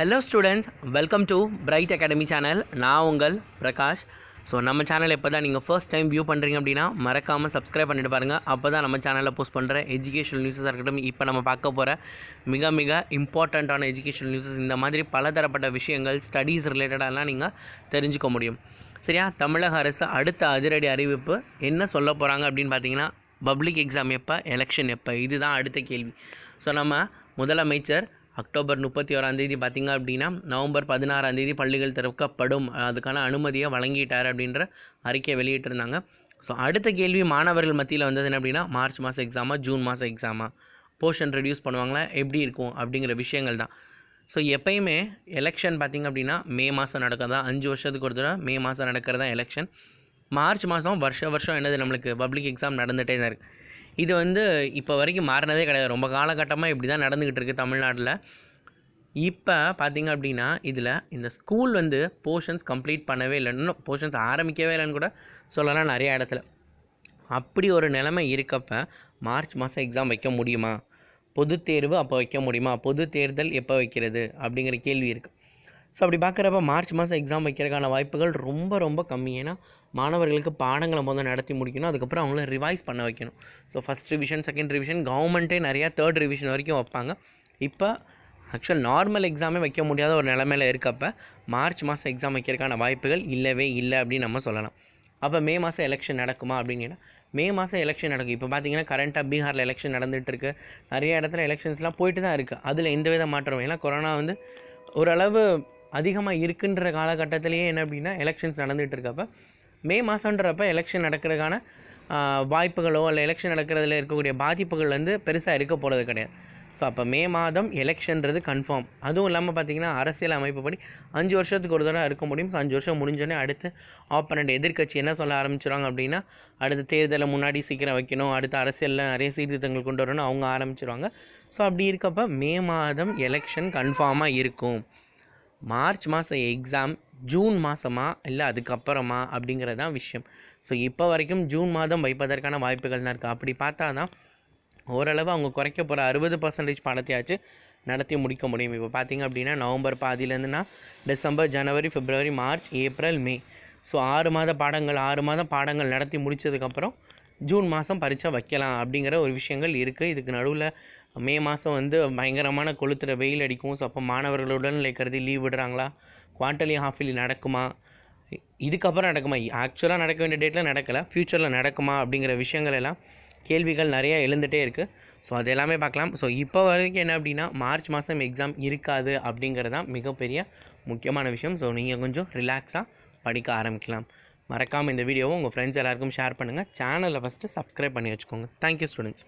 Hello students welcome to bright academy channel நான் உங்கள் Prakash. So நம்ம சேனல் எப்போ தான் நீங்கள் ஃபர்ஸ்ட் டைம் வியூ பண்ணுறீங்க அப்படின்னா மறக்காமல் சப்ஸ்கிரைப் பண்ணிட்டு பாருங்கள் அப்போ தான் நம்ம சேனலில் போஸ்ட் பண்ணுற எஜுகேஷனல் நியூஸஸாக இருக்கட்டும் இப்போ நம்ம பார்க்க போகிற மிக மிக இம்பார்ட்டண்ட்டான எஜுகேஷனல் நியூஸஸ் இந்த மாதிரி பலதரப்பட்ட விஷயங்கள் ஸ்டடீஸ் ரிலேட்டடாலாம் நீங்கள் தெரிஞ்சுக்க முடியும். சரியா? தமிழக அரசு அடுத்த அதிரடி அறிவிப்பு என்ன சொல்ல போகிறாங்க அப்படின்னு பார்த்தீங்கன்னா பப்ளிக் எக்ஸாம் எப்போ எலெக்ஷன் எப்போ? இதுதான் அடுத்த கேள்வி. ஸோ நம்ம முதலமைச்சர் அக்டோபர் முப்பத்தி ஓராந்தேதி பார்த்திங்க அப்படின்னா நவம்பர் பதினாறாந்தேதி பள்ளிகள் திறக்கப்படும். அதுக்கான அனுமதியை வழங்கிட்டார் அப்படின்ற அறிக்கையை வெளியிட்டிருந்தாங்க. ஸோ அடுத்த கேள்வி மாணவர்கள் மத்தியில் வந்தது என்ன அப்படின்னா மார்ச் மாதம் எக்ஸாமா ஜூன் மாதம் எக்ஸாமா போர்ஷன் ரெடியூஸ் பண்ணுவாங்களா? எப்படி இருக்கும்? அப்படிங்கிற விஷயங்கள் தான். ஸோ எப்பயுமே எலெக்ஷன் பார்த்திங்க அப்படின்னா மே மாதம் நடக்கிறதா? அஞ்சு வருஷத்துக்கு ஒரு தடவை மே மாதம் நடக்கிறதா எலெக்ஷன் மார்ச் மாதம் வருஷ வருஷம் என்னது நம்மளுக்கு? பப்ளிக் எக்ஸாம் நடந்துகிட்டே தான் இருக்குது இது வந்து இப்போ வரைக்கும் மாறினதே கிடையாது. ரொம்ப காலகட்டமாக இப்படி தான் நடந்துக்கிட்டு இருக்குது தமிழ்நாட்டில். இப்போ பார்த்தீங்க அப்படின்னா இதில் இந்த ஸ்கூல் வந்து போர்ஷன்ஸ் கம்ப்ளீட் பண்ணவே இல்லை. இன்னும் போர்ஷன்ஸ் ஆரம்பிக்கவே இல்லைன்னு கூட சொல்லலாம் நிறைய இடத்துல. அப்படி ஒரு நிலைமை இருக்கப்போ மார்ச் மாதம் எக்ஸாம் வைக்க முடியுமா? பொது தேர்வு அப்போ வைக்க முடியுமா? பொது தேர்தல் எப்போ வைக்கிறது? அப்படிங்கிற கேள்வி இருக்குது ஸோ அப்படி பார்க்குறப்ப மார்ச் மாதம் எக்ஸாம் வைக்கிறதுக்கான வாய்ப்புகள் ரொம்ப ரொம்ப கம்மி. ஏன்னா மாணவர்களுக்கு பாடங்களை முதல் நடத்தி முடிக்கணும். அதுக்கப்புறம் அவங்கள ரிவைஸ் பண்ண வைக்கணும். So first revision second revision கவர்மெண்ட்டே நிறையா தேர்ட் ரிவிஷன் வரைக்கும் வைப்பாங்க. இப்போ ஆக்சுவல் நார்மல் எக்ஸாமே வைக்க முடியாத ஒரு நிலமையில இருக்கப்ப மார்ச் மாதம் எக்ஸாம் வைக்கிறதுக்கான வாய்ப்புகள் இல்லவே இல்லை அப்படின்னு நம்ம சொல்லலாம். அப்போ மே மாதம் எலெக்ஷன் நடக்குமா அப்படின்னு கேட்டால் மே மாதம் எலெக்ஷன் நடக்கும். இப்போ பார்த்தீங்கன்னா கரண்ட்டாக பீகாரில் எலெக்ஷன் நடந்துகிட்ருக்கு நிறைய இடத்துல எலெக்ஷன்ஸ்லாம் போயிட்டு தான் இருக்குது அதில் எந்த வித மாற்றம் ஏன்னா கொரோனா வந்து ஓரளவு அதிகமாக இருக்குன்ற காலகட்டத்திலேயே என்ன அப்படின்னா எலெக்ஷன்ஸ் நடந்துகிட்டு இருக்கப்ப மே மாதன்றப்ப எலெக்ஷன் நடக்கிறதுக்கான வாய்ப்புகளோ இல்லை எலெக்ஷன் நடக்கிறதுல இருக்கக்கூடிய பாதிப்புகள் வந்து பெருசாக இருக்க போகிறது கிடையாது. ஸோ அப்போ மே மாதம் எலெக்ஷன்றது கன்ஃபார்ம் அதுவும் இல்லாமல் பார்த்தீங்கன்னா அரசியல் அமைப்புப்படி அஞ்சு வருஷத்துக்கு ஒரு தடவை இருக்க முடியும். ஸோ அஞ்சு வருஷம் முடிஞ்சோடனே அடுத்து ஆப்பனண்ட் எதிர்க்கட்சி என்ன சொல்ல ஆரம்பிச்சிடுவாங்க அப்படின்னா அடுத்த தேர்தலை முன்னாடி சீக்கிரம் வைக்கணும் அடுத்த அரசியலில் நிறைய சீர்திருத்தங்கள் கொண்டு வரணும்னு அவங்க ஆரம்பிச்சிருவாங்க. ஸோ அப்படி இருக்கப்போ மே மாதம் எலெக்ஷன் கன்ஃபார்மாக இருக்கும். மார்ச் மாதம் எக்ஸாம் ஜூன் மாதமா இல்லை அதுக்கப்புறமா அப்படிங்கிறது தான் விஷயம். ஸோ இப்போ வரைக்கும் ஜூன் மாதம் வைப்பதற்கான வாய்ப்புகள் தான் இருக்குது அப்படி பார்த்தா தான் ஓரளவு அவங்க குறைக்க போகிற அறுபது பர்சன்டேஜ் பாடத்தையாச்சு நடத்தி முடிக்க முடியும். இப்போ பார்த்தீங்க அப்படின்னா நவம்பர் பாதியிலேருந்துன்னா டிசம்பர் ஜனவரி பிப்ரவரி மார்ச் ஏப்ரல் மே. ஸோ ஆறு மாத பாடங்கள் ஆறு மாத பாடங்கள் நடத்தி முடித்ததுக்கப்புறம் ஜூன் மாதம் பரீட்சை வைக்கலாம் அப்படிங்கிற ஒரு விஷயங்கள் இருக்குது இதுக்கு நடுவில் மே மாதம் வந்து பயங்கரமான கொளுத்துற வெயில் அடிக்கும். ஸோ அப்போ மாணவர்கள் உடல்நிலை கருதி லீவ் விடுறாங்களா? குவார்ட்டர்லி ஹாஃப்லி நடக்குமா? இதுக்கப்புறம் நடக்குமா? ஆக்சுவலாக நடக்க வேண்டிய டேட்டில் நடக்கலை. ஃப்யூச்சரில் நடக்குமா? அப்படிங்கிற விஷயங்கள் எல்லாம் கேள்விகள் நிறையா எழுந்துகிட்டே இருக்குது ஸோ அது எல்லாமே பார்க்கலாம். ஸோ இப்போ வரைக்கும் என்ன அப்படின்னா மார்ச் மாதம் எக்ஸாம் இருக்காது அப்படிங்கிறது தான் மிகப்பெரிய முக்கியமான விஷயம். ஸோ நீங்கள் கொஞ்சம் ரிலாக்ஸாக படிக்க ஆரம்பிக்கலாம். மறக்காமல் இந்த வீடியோவை உங்கள் ஃப்ரெண்ட்ஸ் எல்லாருக்கும் ஷேர் பண்ணுங்கள் சேனலை ஃபஸ்ட்டு சப்ஸ்கிரைப் பண்ணி வச்சுக்கோங்க. Thank you students